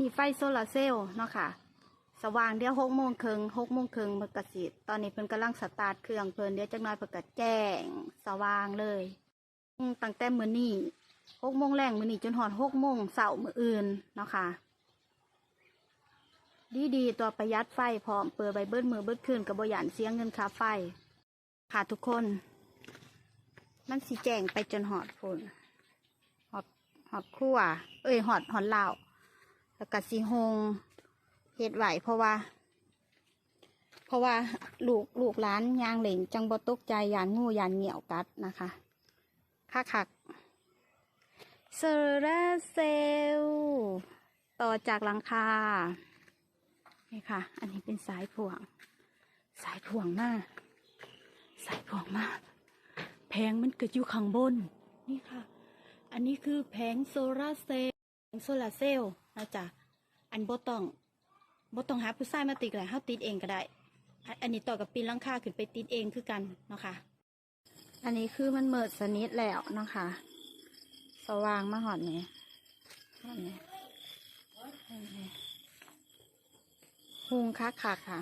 มีไฟโซลาร์เซลล์เนาะค่ะ สว่างเดี๋ยวหกโมงครึ่งหกโมงครึ่งเพิ่นกสิตอนนี้เพิ่นกำลังสตาร์ทเครื่องเพิ่นเดี๋ยวจักหน่อยเพิ่นก็แจ้งสว่างเลยตั้งแต่มื้อนี้หกโมงแรงมื้อนี้จนหอดหกโมงเสาร์มื้ออื่นเนาะค่ะ ดีดีตัวประหยัดไฟพร้อมเปิดใบเบิ้ลมือเบิ้ลคืนกับบหยานเสียงเงินค่าไฟ ค่ะทุกคน มันสีแจงไปจนหอดพุ่นหอดหอดคั่วเอ้ยหอดหอดเหล่า แล้วก็สีหงเฮ็ดไหวเพราะว่า เพราะว่าลูกลูกหล้านยางเหล่งจังบตกใจยานงูยานเหนียวกัดนะคะคักคักโซลาร์เซลล์ต่อจากหลังคานี่ค่ะ อันนี้เป็นสายพ่วง สายพ่วงมาก สายพ่วงมาก แผงมันเกิดอยู่ข้างบน นี่ค่ะ อันนี้คือแผงโซลาร์เซลล์ โซลาร์เซลล์นะจ๊ะอันบต้องบต้องหาผู้ชายมาติดเลยเฮาติดเองก็ได้ อันนี้ต่อกับปีนลังคาขึ้นไปติดเองคือกันเนาะค่ะอันนี้คือมันเมิดสนิทแล้วเนาะค่ะ สว่างมาหอดนี่หอดนี่หอดนี่หุงคักคักค่ะ